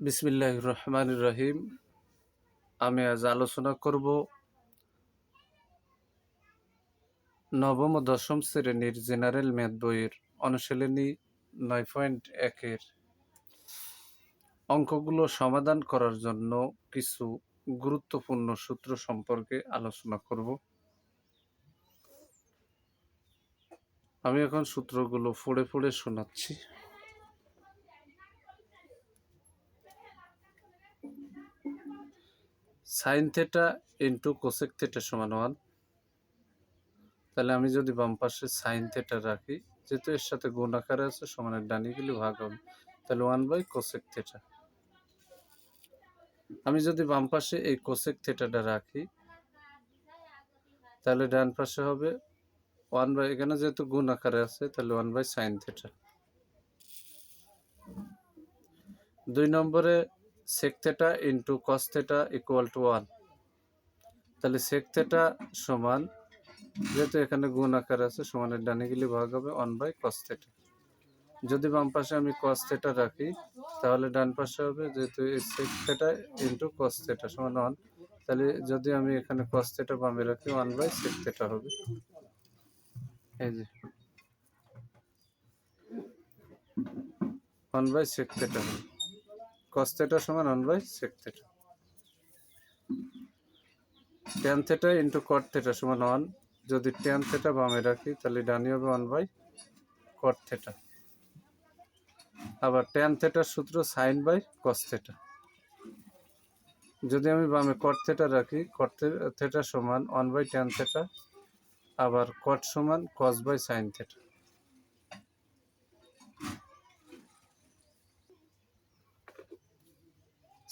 বিসমিল্লাহ রহমান রহিম। আমি আজ আলোচনা করব নবম ও দশম শ্রেণির জেনারেল ম্যাথ বইয়ের অনুশীলনী নয় পয়েন্ট একের। অঙ্কগুলো সমাধান করার জন্য কিছু গুরুত্বপূর্ণ সূত্র সম্পর্কে আলোচনা করব। আমি এখন সূত্রগুলো ফুড়ে ফুড়ে শোনাচ্ছি। Sine theta into cosec theta সমান ওয়ান তাহলে আমি যদি বাম পাশে সাইন থেটা রাখি, যেহেতু এর সাথে গুণ আকারে আছে, সমানের ডানি ভাগ হবে। তাহলে ওয়ান বাই কোসেক থেটা আমি যদি বাম পাশে এই কোসেক থেটাটা রাখি, তাহলে ডান পাশে হবে ওয়ান বাই এখানে যেহেতু গুণ আকারে আছে, তাহলে ওয়ান বাই সাইন থেটা দুই নম্বরে sec theta into cos equal to one তাহলে সেক সমান, যেহেতু এখানে গুণ আকার আছে, সমানের ডানে গেলে ভাগ হবে ওয়ান বাই কস যদি বাম পাশে আমি কস থেটা রাখি, তাহলে ডান পাশে হবে যেহেতু সেক থেটা ইন্টু কস সমান ওয়ান তাহলে যদি আমি এখানে কস থেটা বামে রাখি ওয়ান বাই সেক হবে। এই যে। ওয়ান বাই সেক হবে। কস থেটা সমান one by sec theta tan theta into cot theta সমান ওয়ান যদি ট্যান থেটা বামে রাখি, তাহলে ডানি হবে ওয়ান বাই কট থেটা আবার ট্যান থেটার সূত্র সাইন বাই কস থেটা যদি আমি বামে কট থেটা রাখি কট থেটা সমান ওয়ান বাই ট্যান থেটা আবার কট সমান cos by sine theta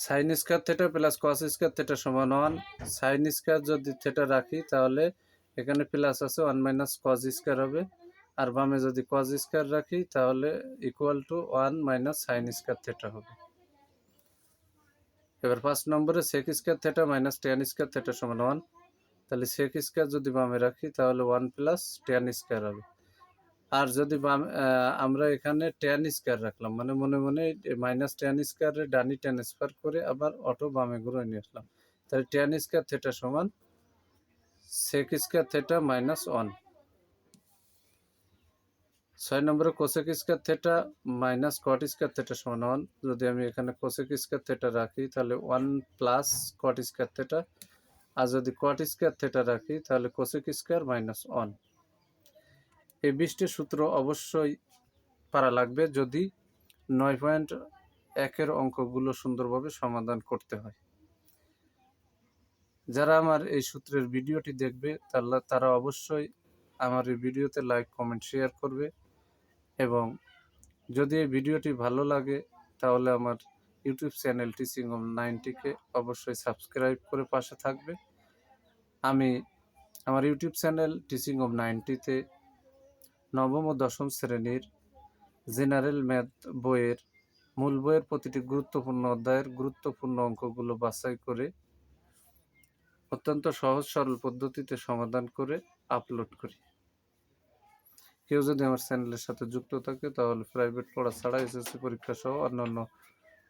sine square theta plus cos square theta সমান ওয়ান সাইন স্কোয়ার যদি থেটা রাখি, তাহলে এখানে প্লাস আছে ওয়ান মাইনাস কস স্কোয়ার হবে। আর বামে যদি কস স্কোয়ার রাখি, তাহলে equal to one minus sine square theta হবে। এবার পাঁচ নম্বরে sec square theta minus tan square theta সমান ওয়ান তাহলে সেক স্কোয়ার যদি বামে রাখি, তাহলে ওয়ান প্লাস টেন স্কোয়ার হবে। আর যদি আমরা এখানে টেন স্কোয়ার রাখলাম মানে মনে মনে মাইনাস টেন স্কোয়ারে ডানি ট্রান্সফার করে আবার অটো বামে ঘুরে নিয়ে আসলাম। তাহলে টেন স্কোয়ার থেটা সমান sec square theta minus one ছয় নম্বরে cosec square theta minus cot square theta সমান ওয়ান যদি আমি এখানে কোসেক স্কোয়ার থেটা রাখি, তাহলে one plus cot square theta আর যদি কট স্কোয়ার থেটা রাখি, তাহলে কোসেক স্কোয়ার মাইনাস ওয়ান এই বিশটি সূত্র অবশ্যই পারা লাগবে যদি নয় পয়েন্ট একের অঙ্কগুলো সুন্দরভাবে সমাধান করতে হয়। যারা আমার এই সূত্রের ভিডিওটি দেখবে তাহলে তারা অবশ্যই আমার এই ভিডিওতে লাইক, কমেন্ট, শেয়ার করবে এবং যদি এই ভিডিওটি ভালো লাগে, তাহলে আমার ইউটিউব চ্যানেল টিচিং অফ নাইনটিকে অবশ্যই সাবস্ক্রাইব করে পাশে থাকবে। আমি আমার ইউটিউব চ্যানেল টিচিং অফ নাইনটিতে নবম ও দশম শ্রেণির জেনারেল ম্যাথ বইয়ের মূল বইয়ের প্রতিটি গুরুত্বপূর্ণ অধ্যায়ের গুরুত্বপূর্ণ অঙ্কগুলো বাছাই করে অত্যন্ত সহজ সরল পদ্ধতিতে সমাধান করে আপলোড করি। কেউ যদি আমার চ্যানেলের সাথে যুক্ত থাকে তাহলে প্রাইভেট পড়া ছাড়া এসএসসি পরীক্ষা সহ অন্যান্য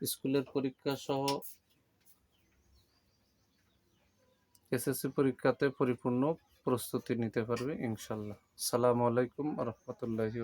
স্কুলের পরীক্ষা সহ এসএসসি পরীক্ষাতে পরিপূর্ণ প্রস্তুতি নিতে পারবে ইনশাল্লাহ সালামু আলাইকুম রহমতুল্লাহি